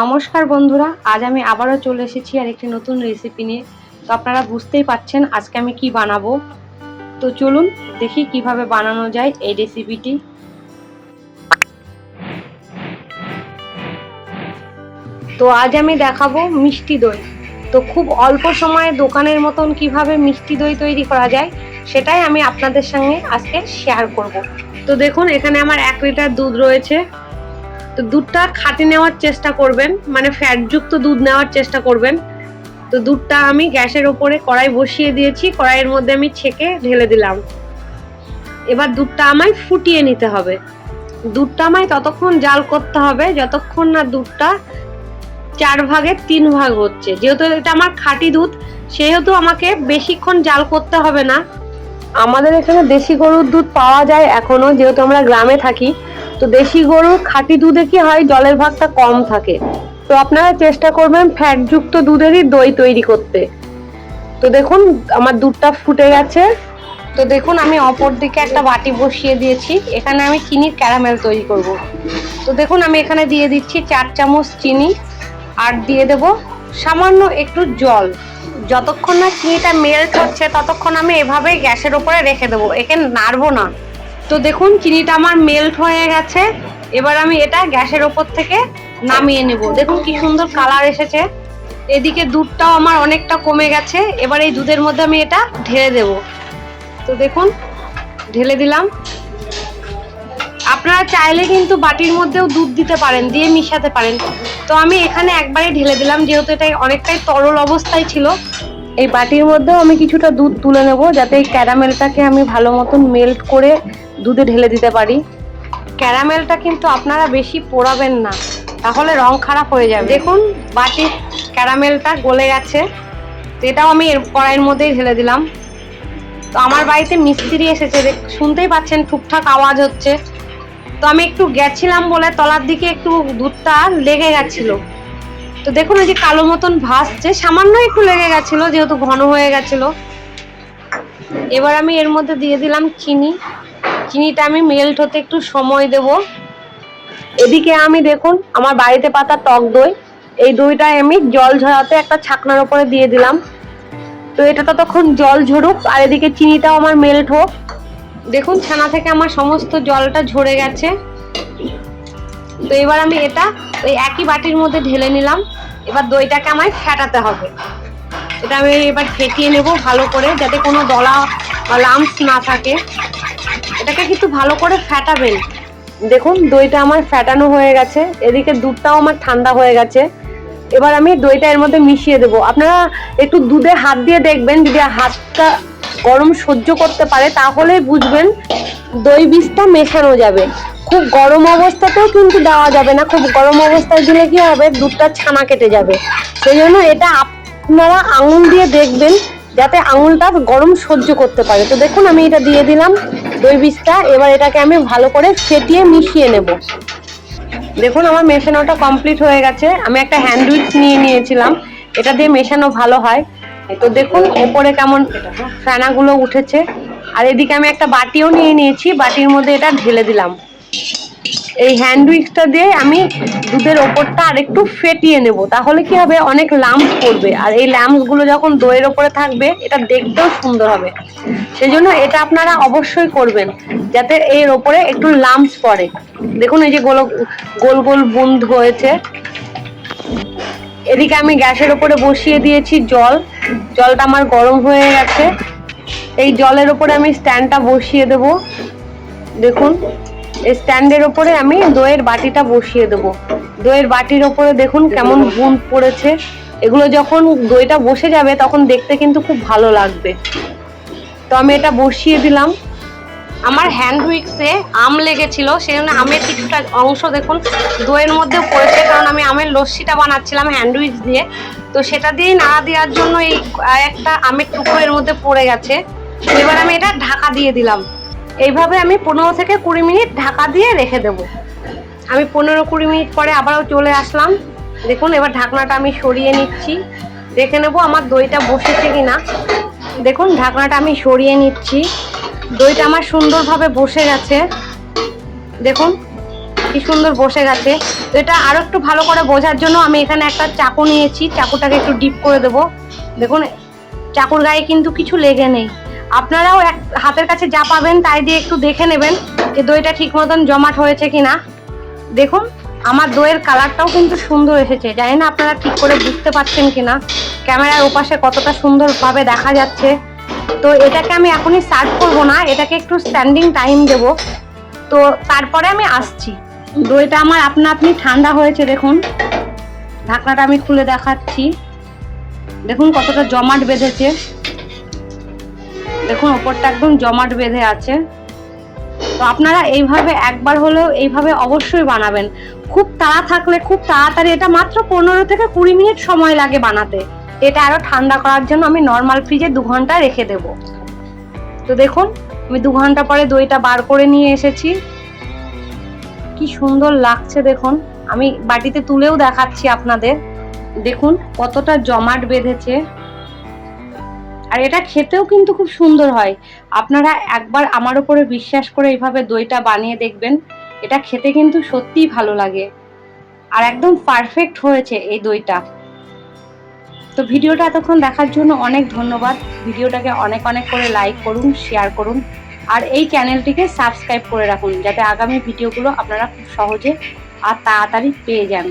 নমস্কার বন্ধুরা, আজ আমি আবারও চলে এসেছি আর একটি নতুন রেসিপি নিয়ে। তো আপনারা বুঝতেই পাচ্ছেন আজকে আমি কি বানাবো। তো চলুন দেখি কীভাবে বানানো যায় এই রেসিপিটি তো আজ আমি দেখাবো মিষ্টি দই। তো খুব অল্প সময়ে দোকানের মতন কীভাবে মিষ্টি দই তৈরি করা যায়, সেটাই আমি আপনাদের সঙ্গে আজকে শেয়ার করব। তো দেখুন, এখানে আমার এক লিটার দুধ রয়েছে। তো দুধটা খাঁটি নেওয়ার চেষ্টা করবেন মানে ফ্যাটযুক্ত দুধ নেওয়ার চেষ্টা করবেন। তো দুধটা আমি গ্যাসের ওপরে কড়াই বসিয়ে দিয়েছি, কড়াইয়ের মধ্যে আমি ছেঁকে ঢেলে দিলাম। এবার দুধটা আমায় ফুটিয়ে নিতে হবে। দুধটা আমায় ততক্ষণ জাল করতে হবে, যতক্ষণ না দুধটা চার ভাগের তিন ভাগ হচ্ছে। যেহেতু এটা আমার খাঁটি দুধ, সেহেতু আমাকে বেশিক্ষণ জাল করতে হবে না। আমাদের এখানে দেশি গরুর দুধ পাওয়া যায় এখনও, যেহেতু আমরা গ্রামে থাকি। তো দেশি গরুর খাঁটি দুধে কি হয়? জলের ভাগটা কম থাকে। তো আপনারা চেষ্টা করবেন ফ্যাটযুক্ত দুধেরই দই তৈরি করতে। তো দেখুন, আমার দুধটা ফুটে গেছে। তো দেখুন, আমি অপর দিকে একটা বাটি বসিয়ে দিয়েছি। এখানে আমি চিনির ক্যারামেল তৈরি করব। তো দেখুন, আমি এখানে দিয়ে দিচ্ছি চার চামচ চিনি। আর দিয়ে দেব সামান্য একটু জল। যতক্ষণ না চিনিটা মেল্ট হচ্ছে, ততক্ষণ আমি এভাবেই গ্যাসের ওপরে রেখে দেবো। একে নাড়বো না। তো দেখুন, চিনিটা আমার মেল্ট হয়ে গেছে। এবার আমি এটা গ্যাসের ওপর থেকে নামিয়ে নেব। দেখুন কি সুন্দর কালার এসেছে। এদিকে দুধটাও আমার অনেকটা কমে গেছে। এবার এই দুধের মধ্যে আমি এটা ঢেলে দেব। তো দেখুন, ঢেলে দিলাম। আপনারা চাইলে কিন্তু বাটির মধ্যেও দুধ দিতে পারেন, দিয়ে মিশাতে পারেন। তো আমি এখানে একবারে ঢেলে দিলাম, যেহেতু এটা অনেকটাই তরল অবস্থায় ছিল। এই বাটির মধ্যেও আমি কিছুটা দুধ তুলে নেব, যাতে এই ক্যারামেলটাকে আমি ভালো মতন মেল্ট করে দুধে ঢেলে দিতে পারি? ক্যারামেলটা কিন্তু আপনারা বেশি পোড়াবেন না তাহলে রং খারাপ হয়ে যাবে। দেখুন। বাটির ক্যারামেলটা গলে গেছে তো এটাও আমি এর কড়াইয়ের মধ্যেই ঢেলে দিলাম। তো আমার বাড়িতে মিস্ত্রি এসেছে দেখ- শুনতেই পাচ্ছেন টুকটাক আওয়াজ হচ্ছে। তো আমি একটু গেছিলাম বলে তলার দিকে একটু দুধটা লেগে গেছিল। তো দেখুন এই যে কালো মতন ভাসছে সামান্য একটু লেগে গেছিল যেহেতু ঘন হয়ে গেছিল। এবার আমি এর মধ্যে দিয়ে দিলাম চিনি। চিনিটা আমি মেল্ট হতে একটু সময় দেব। এদিকে আমি দেখুন, আমার বাড়িতে পাতা টক দই। এই দইটা আমি জল ঝরাতে একটা ছাকনার উপরে দিয়ে দিলাম। তো এটা ততক্ষণ জল ঝরুক, আর এদিকে চিনিটাও আমার মেল্ট হোক। দেখুন, ছানা থেকে আমার সমস্ত জলটা ঝরে গেছে। তো এবার আমি এটা ওই একই বাটির মধ্যে ঢেলে নিলাম। এবার দইটাকে আমায় ফেটাতে হবে। এটা আমি এবার ফেটিয়ে নেব ভালো করে, যাতে কোনো দলা বা লাম্পস না থাকে। এটাকে কিন্তু ভালো করে ফেটাবেন। দেখুন, দইটা আমার ফেটানো হয়ে গেছে। এদিকে দুধটাও আমার ঠান্ডা হয়ে গেছে। এবার আমি দইটা এর মধ্যে মিশিয়ে দেবো। আপনারা একটু দুধে হাত দিয়ে দেখবেন, যদি হাতটা গরম সহ্য করতে পারে তাহলে বুঝবেন দই বীজটা মেশানো যাবে। খুব গরম অবস্থাতেও কিন্তু দেওয়া যাবে না। খুব গরম অবস্থায় দিলে কি হবে? দুধটা ছানা কেটে যাবে। সেই জন্য এটা আপনারা আঙুল দিয়ে দেখবেন যাতে আঙুলটা গরম সহ্য করতে পারে। তো দেখুন, আমি এটা দিয়ে দিলাম দই বীজটা। এবার এটাকে আমি ভালো করে ফেটিয়ে মিশিয়ে নেব। দেখুন, আমার মেশানোটা কমপ্লিট হয়ে গেছে। আমি একটা হ্যান্ডউইচ নিয়ে নিয়েছিলাম। এটা দিয়ে মেশানো ভালো হয়। তো দেখুন, ওপরে কেমন ফেনাগুলো উঠেছে। আর এদিকে আমি একটা বাটিও নিয়ে নিয়েছি। বাটির মধ্যে এটা ঢেলে দিলাম। এই হ্যান্ড উইক্সটা দিয়ে আমি দুধের ওপরটা আর একটু ফেটিয়ে নেব। তাহলে কি হবে? অনেক লাম্প পড়বে। আর এই ল্যাম্পসগুলো যখন দইয়ের ওপরে থাকবে, এটা দেখতেও সুন্দর হবে। সেই জন্য এটা আপনারা অবশ্যই করবেন, যাতে এর ওপরে একটু লাম্পস পড়ে। দেখুন, এই যে গোল গোল গোল বুন্দ হয়েছে। এদিকে আমি গ্যাসের ওপরে বসিয়ে দিয়েছি জল। জলটা আমার গরম হয়ে গেছে। এই জলের ওপরে আমি স্ট্যান্ডটা বসিয়ে দেব। দেখুন স্ট্যান্ডের ওপরে আমি দইয়ের বাটিটা বসিয়ে দেবো। দইয়ের বাটির ওপরে দেখুন কেমন বুন পড়েছে। এগুলো যখন দইটা বসে যাবে, তখন দেখতে কিন্তু খুব ভালো লাগবে। তো আমি এটা বসিয়ে দিলাম। আমার হ্যান্ড উইক্সে আম লেগেছিল সেই জন্য আমের কিছুটা অংশ দেখুন দইয়ের মধ্যে পড়েছে, কারণ আমি আমের লস্যিটা বানাচ্ছিলাম হ্যান্ড উইক্স দিয়ে। তো সেটা দিয়েই না দেওয়ার জন্য এই একটা আমের টুকরো এর মধ্যে পড়ে গেছে। এবার আমি এটা ঢাকা দিয়ে দিলাম। এইভাবে আমি পনেরো থেকে কুড়ি মিনিট ঢাকা দিয়ে রেখে দেব। আমি পনেরো কুড়ি মিনিট পরে আবারও চলে আসলাম। দেখুন, এবার ঢাকনাটা আমি সরিয়ে নিচ্ছি। দেখে নেব আমার দইটা বসেছে কি না দেখুন, ঢাকনাটা আমি সরিয়ে নিচ্ছি। দইটা আমার সুন্দরভাবে বসে গেছে। দেখুন, কি সুন্দর বসে গেছে। এটা আরও একটু ভালো করে বোঝার জন্য আমি এখানে একটা চাকু নিয়েছি। চাকুটাকে একটু ডিপ করে দেবো। দেখুন, চাকুর গায়ে কিন্তু কিছু লেগে নেই। আপনারাও এক হাতের কাছে যা পাবেন তাই দিয়ে একটু দেখে নেবেন যে দইটা ঠিক মতন জমাট হয়েছে কিনা। দেখুন, আমার দইয়ের কালারটাও কিন্তু সুন্দর এসেছে। জানি না আপনারা ঠিক করে বুঝতে পারছেন কিনা। ক্যামেরার ওপাশে কতটা সুন্দরভাবে দেখা যাচ্ছে। তো এটাকে আমি এখনই সার্ভ করব না, এটাকে একটু স্ট্যান্ডিং টাইম দেব। তো তারপরে আমি আসছি। দইটা আমার আপনা আপনি ঠান্ডা হয়েছে, দেখুন। ঢাকনাটা আমি খুলে দেখাচ্ছি। দেখুন কতটা জমাট বেঁধেছে। দেখুন ওপরটা একদম জমাট বেঁধে আছে। তো আপনারা এইভাবে একবার হলেও এইভাবে অবশ্যই বানাবেন। খুব তাড়া থাকলে, খুব তাড়াতাড়ি, এটা মাত্র পনেরো থেকে কুড়ি মিনিট সময় লাগে বানাতে। এটা আরও ঠান্ডা করার জন্য আমি নর্মাল ফ্রিজে দু ঘণ্টা রেখে দেব। তো দেখুন, আমি দু ঘণ্টা পরে দইটা বার করে নিয়ে এসেছি। কি সুন্দর লাগছে দেখুন। আমি বাটিতে তুলেও দেখাচ্ছি আপনাদের। দেখুন, কতটা জমাট বেঁধেছে। আর এটা খেতেও কিন্তু খুব সুন্দর হয়। আপনারা একবার আমার উপরে বিশ্বাস করে এইভাবে দইটা বানিয়ে দেখবেন। এটা খেতে কিন্তু সত্যিই ভালো লাগে। আর একদম পারফেক্ট হয়েছে এই দইটা। তো ভিডিওটা এতক্ষণ দেখার জন্য অনেক ধন্যবাদ। ভিডিওটাকে অনেক অনেক করে লাইক করুন শেয়ার করুন। আর এই চ্যানেলটিকে সাবস্ক্রাইব করে রাখুন, যাতে আগামী ভিডিওগুলো আপনারা খুব সহজে আর তাড়াতাড়ি পেয়ে যান।